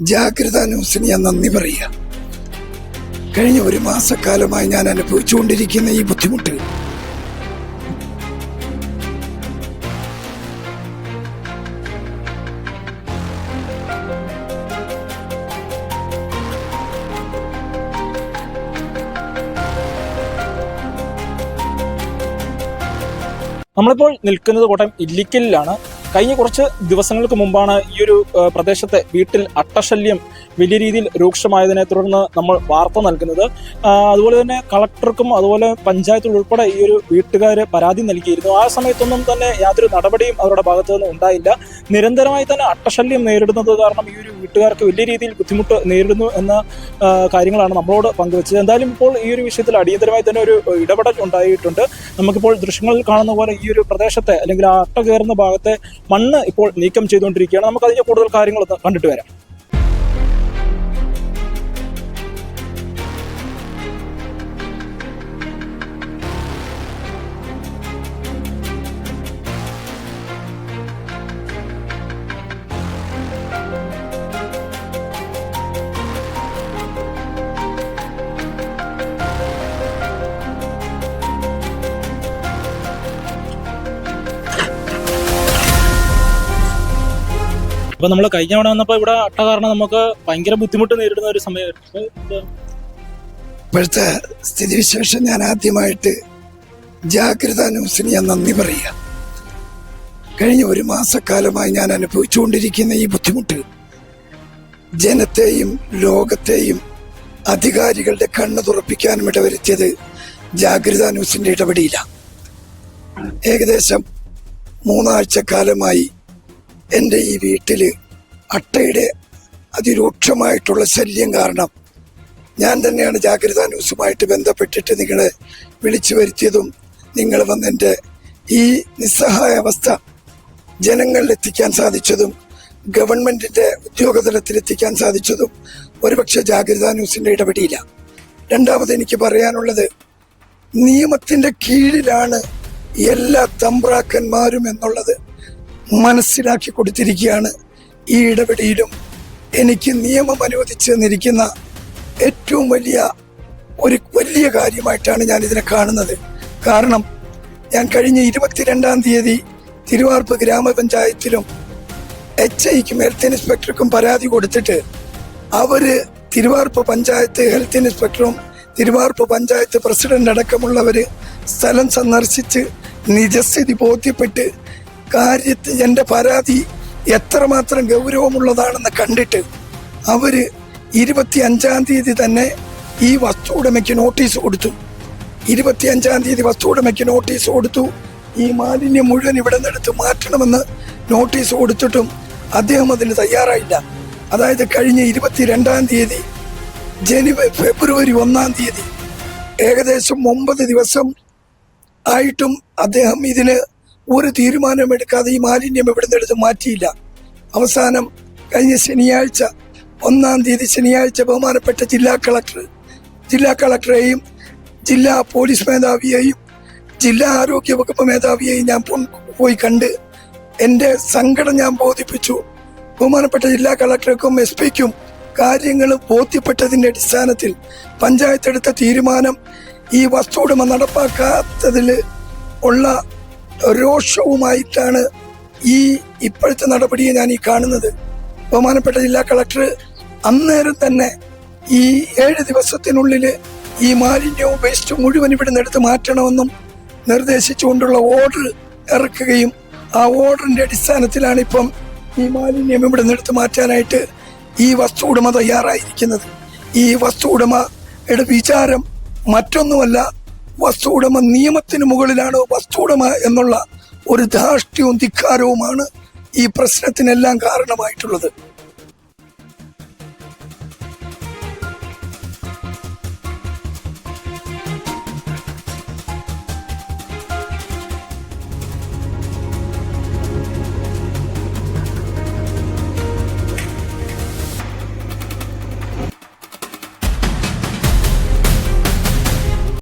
ജാഗ്രത ന്യൂസിന് ഞാൻ നന്ദി പറയുക. കഴിഞ്ഞ ഒരു മാസക്കാലമായി ഞാൻ അനുഭവിച്ചുകൊണ്ടിരിക്കുന്ന ഈ ബുദ്ധിമുട്ട്. നമ്മളിപ്പോൾ നിൽക്കുന്നത് കോട്ടയം ഇല്ലിക്കലിലാണ്. കഴിഞ്ഞ കുറച്ച് ദിവസങ്ങൾക്ക് മുമ്പാണ് ഈ ഒരു പ്രദേശത്തെ വീട്ടിൽ അട്ടശല്യം വലിയ രീതിയിൽ രൂക്ഷമായതിനെ തുടർന്ന് നമ്മൾ വാർത്ത നൽകുന്നത്. അതുപോലെ തന്നെ കളക്ടർക്കും അതുപോലെ പഞ്ചായത്തിൽ ഉൾപ്പെടെ ഈ ഒരു വീട്ടുകാർ പരാതി നൽകിയിരുന്നു. ആ സമയത്തൊന്നും തന്നെ യാതൊരു നടപടിയും അവരുടെ ഭാഗത്തു നിന്നും ഉണ്ടായില്ല. നിരന്തരമായി തന്നെ അട്ടശല്യം നേരിടുന്നത് കാരണം ഈ ഒരു വീട്ടുകാർക്ക് വലിയ രീതിയിൽ ബുദ്ധിമുട്ട് നേരിടുന്നു എന്ന കാര്യങ്ങളാണ് നമ്മളോട് പങ്കുവച്ചത്. എന്തായാലും ഇപ്പോൾ ഈ ഒരു വിഷയത്തിൽ അടിയന്തരമായി തന്നെ ഒരു ഇടപെടൽ ഉണ്ടായിട്ടുണ്ട്. നമുക്കിപ്പോൾ ദൃശ്യങ്ങളിൽ കാണുന്ന പോലെ ഈ ഒരു പ്രദേശത്തെ അല്ലെങ്കിൽ ആ അട്ട കയറുന്ന ഭാഗത്തെ മണ്ണ് ഇപ്പോൾ നീക്കം ചെയ്തുകൊണ്ടിരിക്കുകയാണ്. നമുക്ക് അതിന്റെ കൂടുതൽ കാര്യങ്ങൾ കണ്ടിട്ട് വരാം. അപ്പൊ നമ്മൾ കഴിഞ്ഞ തവണ വന്നപ്പോൾ ഇവിടെ അട്ട കാരണം നമുക്ക് ഭയങ്കര ബുദ്ധിമുട്ട് നേരിടുന്ന ഒരു സമയമായിരുന്നു ഇപ്പോഴത്തെ സ്ഥിതിവിശേഷം ഞാൻ ആദ്യമായിട്ട് ജാഗ്രത ന്യൂസിന് ഞാൻ നന്ദി പറയുക. കഴിഞ്ഞ ഒരു മാസക്കാലമായി ഞാൻ അനുഭവിച്ചുകൊണ്ടിരിക്കുന്ന ഈ ബുദ്ധിമുട്ട് ജനത്തെയും ലോകത്തെയും അധികാരികളുടെ കണ്ണ് തുറപ്പിക്കാനും ഇടവരുത്തിയത് ജാഗ്രത ന്യൂസിന്റെ ഇടപെടിയില്ല ഏകദേശം മൂന്നാഴ്ച കാലമായി എന്റെ ഈ വീട്ടിൽ അട്ടയുടെ അതിരൂക്ഷമായിട്ടുള്ള ശല്യം കാരണം ഞാൻ തന്നെയാണ് ജാഗ്രതാ ന്യൂസുമായിട്ട് ബന്ധപ്പെട്ടിട്ട് നിങ്ങളെ വിളിച്ചു വരുത്തിയതും നിങ്ങൾ വന്നെന്റെ ഈ നിസ്സഹായ അവസ്ഥ ജനങ്ങളിൽ എത്തിക്കാൻ സാധിച്ചതും ഗവൺമെന്റിന്റെ ഉദ്യോഗതലത്തിൽ എത്തിക്കാൻ സാധിച്ചതും ഒരുപക്ഷെ ജാഗ്രതാ ന്യൂസിന്റെ ഇടപെടിയില്ല. രണ്ടാമത് എനിക്ക് പറയാനുള്ളത് നിയമത്തിന്റെ കീഴിലാണ് എല്ലാ തമ്പ്രാക്കന്മാരും എന്നുള്ളത്. മനസ്സിലാക്കി കൊടുത്തിരിക്കുകയാണ്. ഈ ഇടപെടിയിലും എനിക്ക് നിയമം അനുവദിച്ചു തന്നിരിക്കുന്ന ഏറ്റവും വലിയ ഒരു വലിയ കാര്യമായിട്ടാണ് ഞാൻ ഇതിനെ കാണുന്നത്. കാരണം ഞാൻ കഴിഞ്ഞ ഇരുപത്തിരണ്ടാം തീയതി തിരുവാർപ്പ് ഗ്രാമപഞ്ചായത്തിലും എച്ച് ഐക്കും ഹെൽത്ത് ഇൻസ്പെക്ടർക്കും പരാതി കൊടുത്തിട്ട് അവർ തിരുവാർപ്പ് പഞ്ചായത്ത് ഹെൽത്ത് ഇൻസ്പെക്ടറും തിരുവാർപ്പ് പഞ്ചായത്ത് പ്രസിഡന്റ് അടക്കമുള്ളവര് സ്ഥലം സന്ദർശിച്ച് നിജസ്ഥിതി ബോധ്യപ്പെട്ട് കാര്യത്തിൽ എന്റെ പരാതി എത്രമാത്രം ഗൗരവമുള്ളതാണെന്ന് കണ്ടിട്ട് അവർ ഇരുപത്തി അഞ്ചാം തീയതി തന്നെ ഈ വസ്തു ഉടമയ്ക്ക് നോട്ടീസ് കൊടുത്തു. ഇരുപത്തി അഞ്ചാം തീയതി വസ്തു ഉടമയ്ക്ക് നോട്ടീസ് കൊടുത്തു. ഈ മാലിന്യം മുഴുവൻ ഇവിടെ നിന്നെടുത്ത് മാറ്റണമെന്ന് നോട്ടീസ് കൊടുത്തിട്ടും അദ്ദേഹം അതിന് തയ്യാറായില്ല. അതായത് കഴിഞ്ഞ ഇരുപത്തിരണ്ടാം തീയതി ജനുവരി ഫെബ്രുവരി ഒന്നാം തീയതി ഏകദേശം ഒമ്പത് ദിവസം ആയിട്ടും അദ്ദേഹം ഇതിന് ഒരു തീരുമാനം എടുക്കാതെ ഈ മാലിന്യം എവിടെ നിന്നെടുത്ത് മാറ്റിയില്ല. അവസാനം കഴിഞ്ഞ ശനിയാഴ്ച ഒന്നാം തീയതി ശനിയാഴ്ച ബഹുമാനപ്പെട്ട ജില്ലാ കളക്ടർ ജില്ലാ കളക്ടറെയും ജില്ലാ പോലീസ് മേധാവിയെയും ജില്ലാ ആരോഗ്യ വകുപ്പ് മേധാവിയെയും ഞാൻ പോയി കണ്ട് എന്റെ സങ്കടം ഞാൻ ബോധിപ്പിച്ചു. ബഹുമാനപ്പെട്ട ജില്ലാ കളക്ടർക്കും എസ് പിക്കും കാര്യങ്ങൾ ബോധ്യപ്പെട്ടതിന്റെ അടിസ്ഥാനത്തിൽ പഞ്ചായത്തെടുത്ത തീരുമാനം ഈ വസ്തുടമ നടപ്പാക്കാത്തതിൽ ഉള്ള രോഷവുമായിട്ടാണ് ഈ ഇപ്പോഴത്തെ നടപടിയെ ഞാൻ ഈ കാണുന്നത്. ബഹുമാനപ്പെട്ട ജില്ലാ കളക്ടർ അന്നേരം തന്നെ ഈ ഏഴ് ദിവസത്തിനുള്ളിൽ ഈ മാലിന്യവും വേസ്റ്റും മുഴുവൻ ഇവിടെ നിന്ന് എടുത്ത് മാറ്റണമെന്നും നിർദ്ദേശിച്ചുകൊണ്ടുള്ള ഓർഡർ ഇറക്കുകയും ആ ഓർഡറിന്റെ അടിസ്ഥാനത്തിലാണ് ഇപ്പം ഈ മാലിന്യം ഇവിടെ നിന്ന് എടുത്ത് മാറ്റാനായിട്ട് ഈ വസ്തു ഉടമ തയ്യാറായിരിക്കുന്നത്. ഈ വസ്തു ഉടമയുടെ വിചാരം മറ്റൊന്നുമല്ല വസ്തു ഉടമ നിയമത്തിന് മുകളിലാണ് ഉടമ എന്നുള്ള ഒരു ധാർഷ്ട്യവും ധിക്കാരവുമാണ് ഈ പ്രശ്നത്തിനെല്ലാം കാരണമായിട്ടുള്ളത്.